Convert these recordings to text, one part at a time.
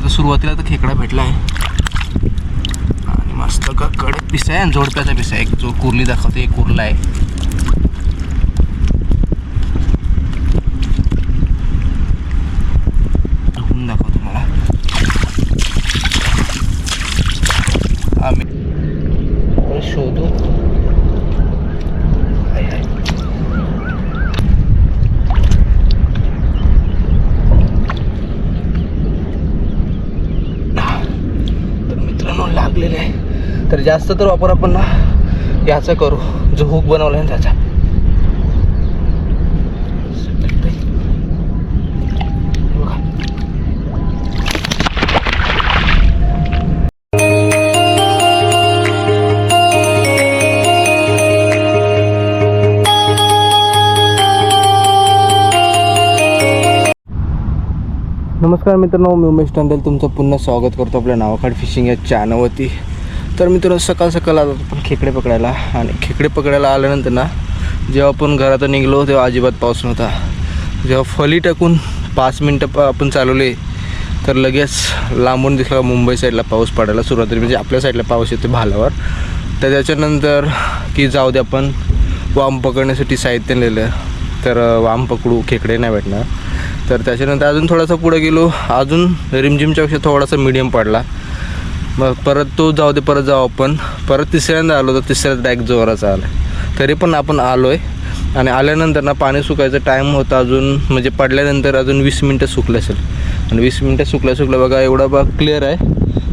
आता सुरुवातीला तर खेकडा भेटला आहे. आणि मस्त का कडक पिसा आहे आणि जोडप्याचा पिसा आहे. एक जो कुर्ली दाखवते एक कुर्ला आहे धुवून दाखवतो तुम्हाला आम्ही आपण शोधू आहे, आहे. तर मित्रांनो लागलेले आहे तर जास्त तर वापर आपण ना याचा करू. जो हुक बनवला आहे ना त्याचा. नमस्कार मित्रांनो मी उमेश टंडेल. तुमचं पुन्हा स्वागत करतो आपल्या नावाखाड फिशिंग या चॅनलवरती तर मित्रांनो सकाळ सकाळ आलो पण खेकडे पकडायला. आणि खेकडे पकडायला आल्यानंतर ना जेव्हा आपण घरातून निघलो तेव्हा अजिबात पाऊस नव्हता. जेव्हा फली टाकून पाच मिनटं प- आपण चालवले तर लगेच लांबून दिसला मुंबई साईडला पाऊस पडायला सुरुवात म्हणजे आपल्या साईडला पाऊस येतो भालावर. तर त्याच्यानंतर की जाऊ दे आपण वाम पकडण्यासाठी साहित्य नेलं. तर वाम पकडू खेकडे नाही भेटणार. तर त्याच्यानंतर अजून थोडासा पुढे गेलो. अजून रिमझिमच्यापेक्षा थोडासा मिडियम पडला. मग परत तो जाऊ दे परत जाऊ आपण. परत तिसऱ्यांदा आलो तर तिसऱ्यांदा बॅग जोराचा आला तरी पण आपण आलो आहे आणि आल्यानंतर ना पाणी सुकायचं टाईम होता अजून म्हणजे पडल्यानंतर अजून वीस मिनटं सुकलं असेल. आणि वीस मिनटं सुकल्या सुकल्या बघा एवढा भाग क्लिअर आहे.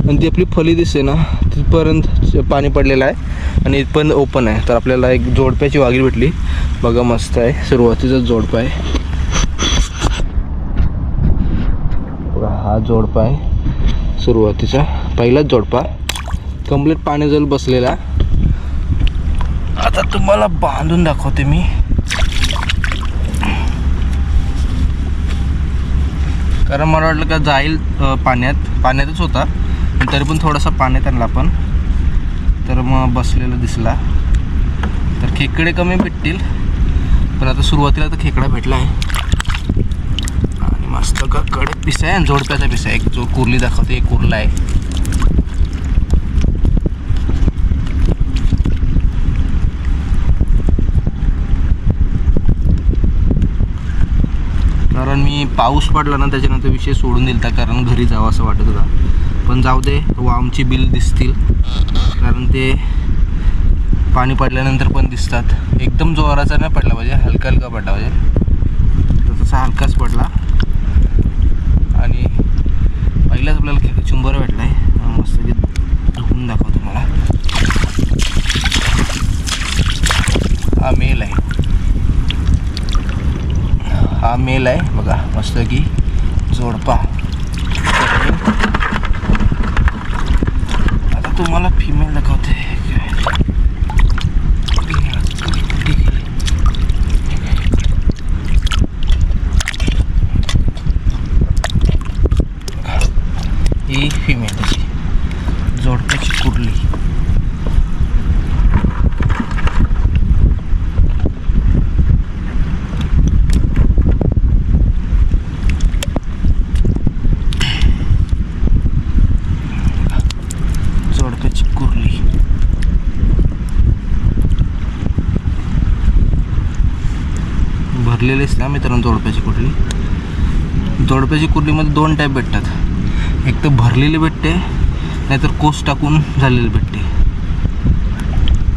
आणि ती आपली फली दिसते ना तिथपर्यंत पाणी पडलेलं आहे. आणि इथपर्यंत ओपन आहे. तर आपल्याला एक जोडप्याची वागी भेटली. बघा मस्त आहे. सुरुवातीचाच जोडपा आहे. बघा हा जोडपा आहे. सुरुवातीचा. पहिलाच जोडपा. कंप्लीट पाणी जल बसलेला. आता तुम्हाला बांधून दाखवते मी. कारण मला वाटलं का जाईल पाण्यात. पाण्यातच होता. तरी पण थोडासा पाण्यात आणला आपण. तर मग बसलेला दिसला. तर खेकडे कमी भेटतील. पण आता सुरुवातीला तर खेकडा भेटला आहे. आणि मस्त का कडक पिसा आहे आणि जोडप्याचा पिसा आहे. एक जो कुर्ली दाखवते एक कुर्ला आहे. कारण मी पाऊस पडला ना त्याच्यानंतर विषय सोडून दिलता कारण घरी जावं असं वाटत होता. पण जाऊ दे वामची बिल दिसतील. कारण ते पाणी पडल्यानंतर पण दिसतात. एकदम जोराचा नाही पडला पाहिजे हलका हलका पडला पाहिजे. तर तसा हलकाच पडला. आणि पहिलाच आपल्याला चुंबर भेटला आहे मस्त धुवून दाखव तुम्हाला. हा मेल आहे. हा मेल आहे बघा मस्त की जोडपा. आता तुम्हाला फिमेल दाखवते ही फिमेल जोडप्याची कुर्ली जोडप्याची कुर्ली भरलेलीच ना मित्रांनो जोडप्याची कुठली जोडप्याची कुर्लीमध्ये दोन टाईप भेटतात. एक तर भरलेली भेटते नाहीतर कोस टाकून झालेली भेटते.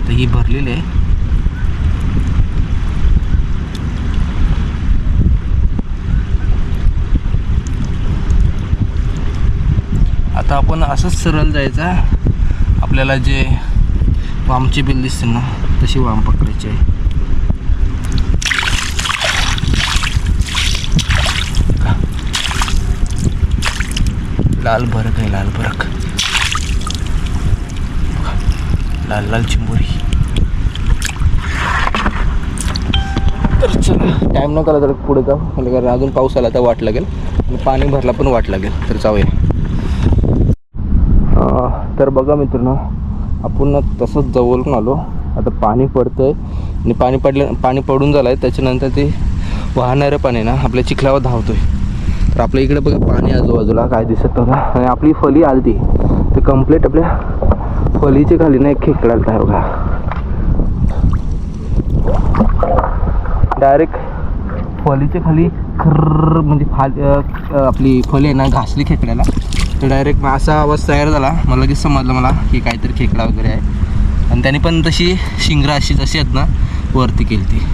तर ही भरलेली आहे. आता आपण असंच सरळ जायचा आपल्याला जे वामची बिल दिसते ना तशी वाम पकडायची आहे. लाल बरक आहे लाल बरक लाल लाल चिंबोरी. तर चला टाईम न करा तर पुढे जाऊ. म्हणजे कारण अजून पाऊस आला तर वाट लागेल. आणि पाणी भरला पण वाट लागेल. तर जाऊया. तर बघा मित्रांनो आपण तसंच जवळून आलो. आता पाणी पडतंय. आणि पाणी पडलं पाणी पडून झालं आहे त्याच्यानंतर ते वाहणारं पाणी ना आपल्या चिखलावर धावतो आहे तर आपल्या इकडे बघा पाणी आजूबाजूला काय दिसत नव्हतं आणि आपली फली आलती. ते कंप्लीट आपल्या फलीच्या खाली ना एक खेकडा तयार बघा. डायरेक्ट फलीच्या खाली खर्र म्हणजे फाली आपली फली आहे ना घासली खेकड्याला. तर डायरेक्ट असा आवाज तयार झाला. मला लगेच समजलं मला की काहीतरी खेकडा वगैरे आहे. आणि त्याने पण तशी शिंगरा अशी जशी आहेत ना वरती केली ती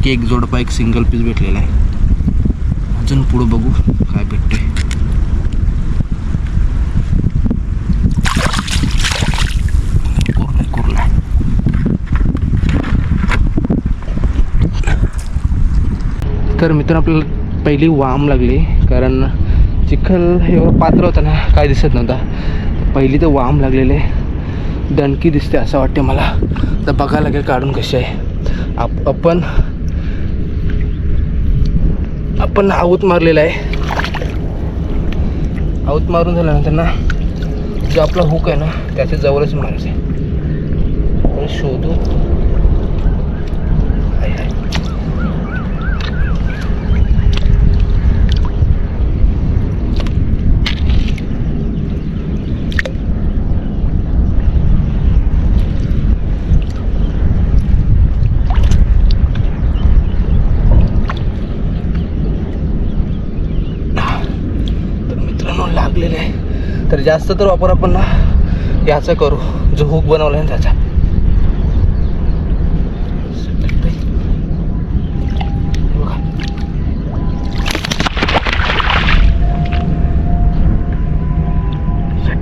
तर एक जोडपा एक सिंगल पीस भेटलेला आहे. अजून पुढं बघू काय भेटतंय. तर मित्र आपल्याला पहिली वाम लागली कारण चिखल एवढं पात्र होतं ना काय दिसत नव्हता. पहिली तर वाम लागलेले दणकी दिसते असं वाटते मला. तर बघायला लागेल काढून कशी आहे. आप आपण आपण आऊत मारलेला आहे. आऊत मारून झाल्यानंतर ना जो आपला हुक आहे ना त्याच्या जवळच मारायचं आहे. शोधू आहे, आहे. तर मित्रांनो लागलेले आहे तर जास्त तर वापर आपण ना याचा करू. जो हुक बनवला आहे ना त्याचा.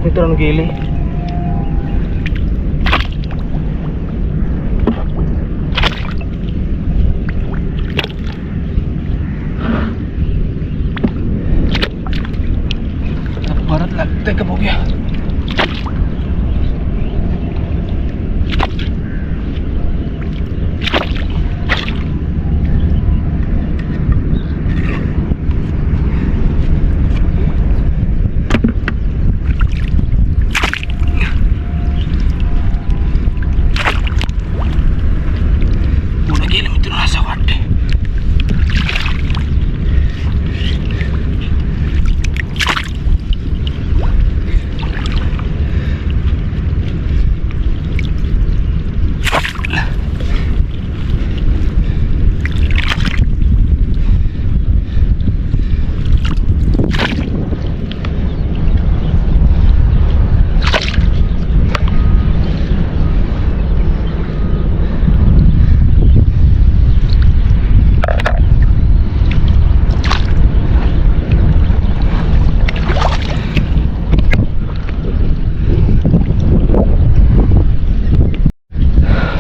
मित्रांनो गेली तर परत लागतंय का बघूया पुढे गेलं मित्रांनो असं वाटतंय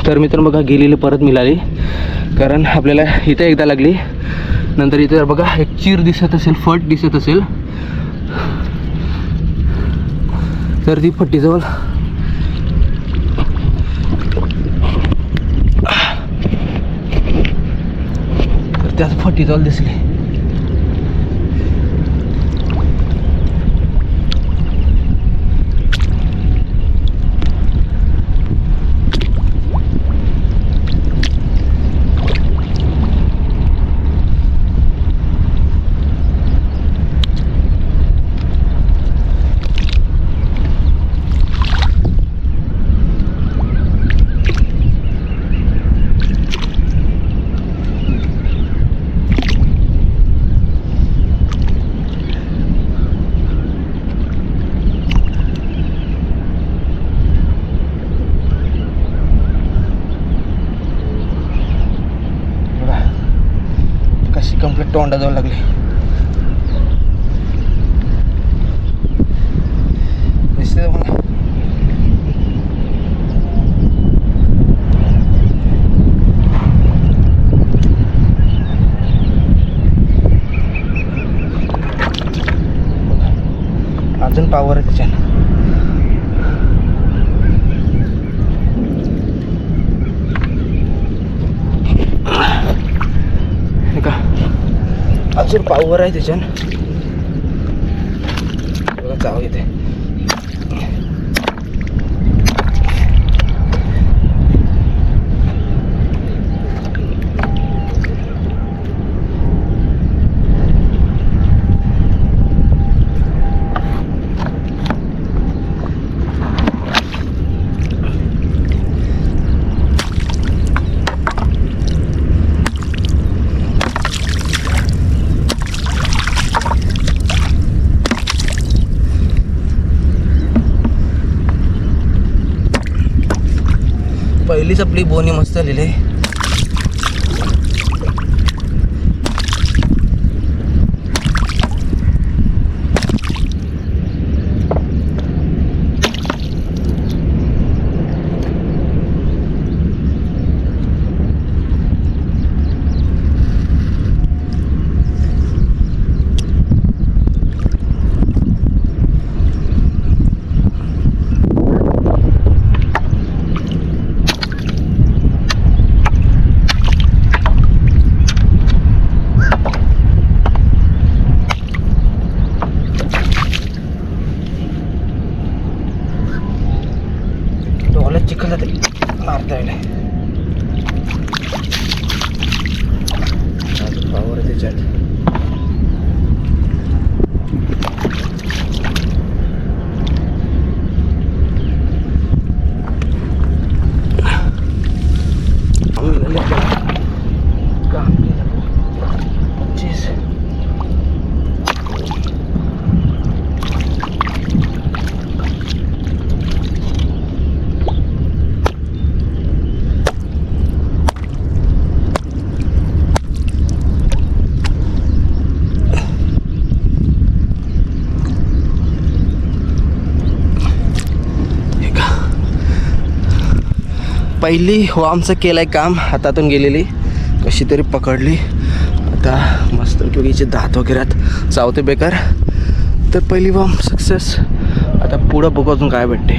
तर मित्रांनो बघा गेलेली परत मिळाली. कारण आपल्याला इथं एकदा लागली. नंतर इथे बघा एक चीर दिसत असेल फट दिसत असेल. तर ती फट्टीजवळ तर त्याच फट्टीजवळ दिसली बघा कशी कंप्लीट तोंडा जाऊ लागली दिसते मला अजून पावर आहे त्याच्यानं हे का अजून पावर आहे त्याच्यानं बघा चाव येते पहिलीच आपली बोनी मस्त आलेली आहे डोळ्यात चिखल जाते मारता येईल पावर आहे त्याच्यात काम मिळाले आपल्याला. काम केलं. Jeez. हे का पहिली वामचं केलं आहे काम हातातून गेलेली. कशी तरी पकडली. आता मस्त हिचे दात वगैरे चावते बेकार. तर पहिली वाम सक्सेस आता पुढं बघू अजून काय भेटते.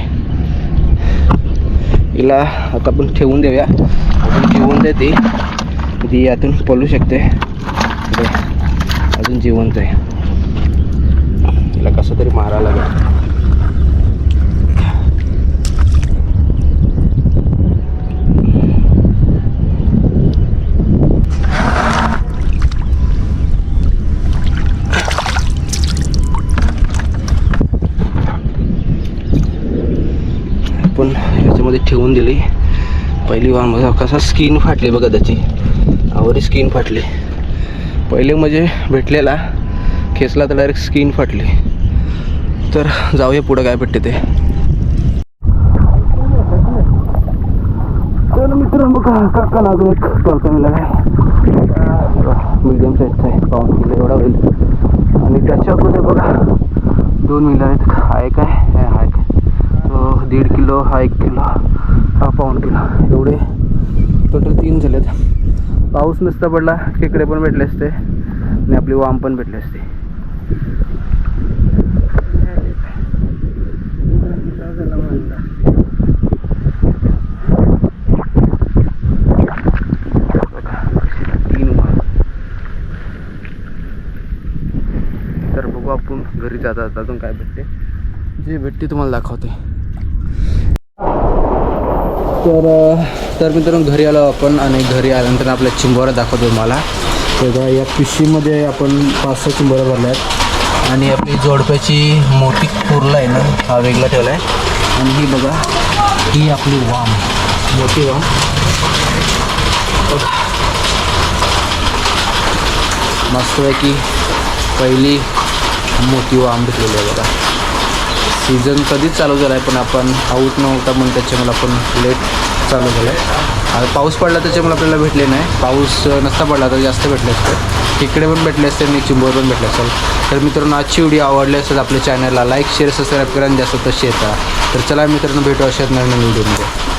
हिला आता आपण ठेवून देऊया. आपण ठेवून देते. ती यातून पळू शकते. अजून जिवंत आहे. तिला कसं तरी मारायला लागेल. पण ठेवून दिली. पहिली वार कसा स्किन फाटली बघा त्याची. आवरी स्किन फाटली. पहिले म्हणजे भेटलेला खेचला तर डायरेक्ट स्किन फाटली. तर जाऊया पुढं काय भेटते ते. तर मित्रांनो काका अजून एक टॉलका मिळाला मीडियम साईजचा आहे. पाऊन किलो एवढा होईल. आणि त्याच्या अगोदर बघा दोन मिळाले आहेत. हा एक आहे हा एक दीड किलो हा एक किलो हा पाऊण किलो. एवढे टोटल तीन झालेत. पाऊस नसता पडला खेकडे पण भेटले असते आणि आपली वाम पण भेटले असते. तीन तर बघू आपण घरी जाता जाता अजून काय भेटते. जे भेटते तुम्हाला दाखवते. तर तर मित्रांनो घरी आलो आपण आणि घरी आल्यानंतर आपल्या चिंबोरा दाखवतो तुम्हाला. तेव्हा या पिशवीमध्ये आपण पाच सहा चिंबोऱ्या भरल्या आहेत आणि आपली जोडप्याची मोठी कुर्ला आहे ना हा वेगळा ठेवला आहे आणि ही बघा ही आपली वाम मोठी वाम. मस्त आहे की पहिली मोठी वाम भेटलेली आहे बघा. सीझन कधीच चालू झाला आहे पण आपण आऊट नव्हता म्हणून त्याच्यामुळे आपण लेट चालू झालं आहे. पाऊस पडला त्याच्यामुळे आपल्याला भेटले नाही. पाऊस नसता पडला तर जास्त भेटले असते. इकडे पण भेटले असते आणि चिंबोर पण भेटले असेल तर मित्रांनो आजची व्हिडिओ आवडली असेल आपल्या चॅनलला लाईक शेअर सबस्क्राईब करा आणि जास्त तर येतात तर चला मित्रांनो भेटू अशात नवीन व्हिडिओमध्ये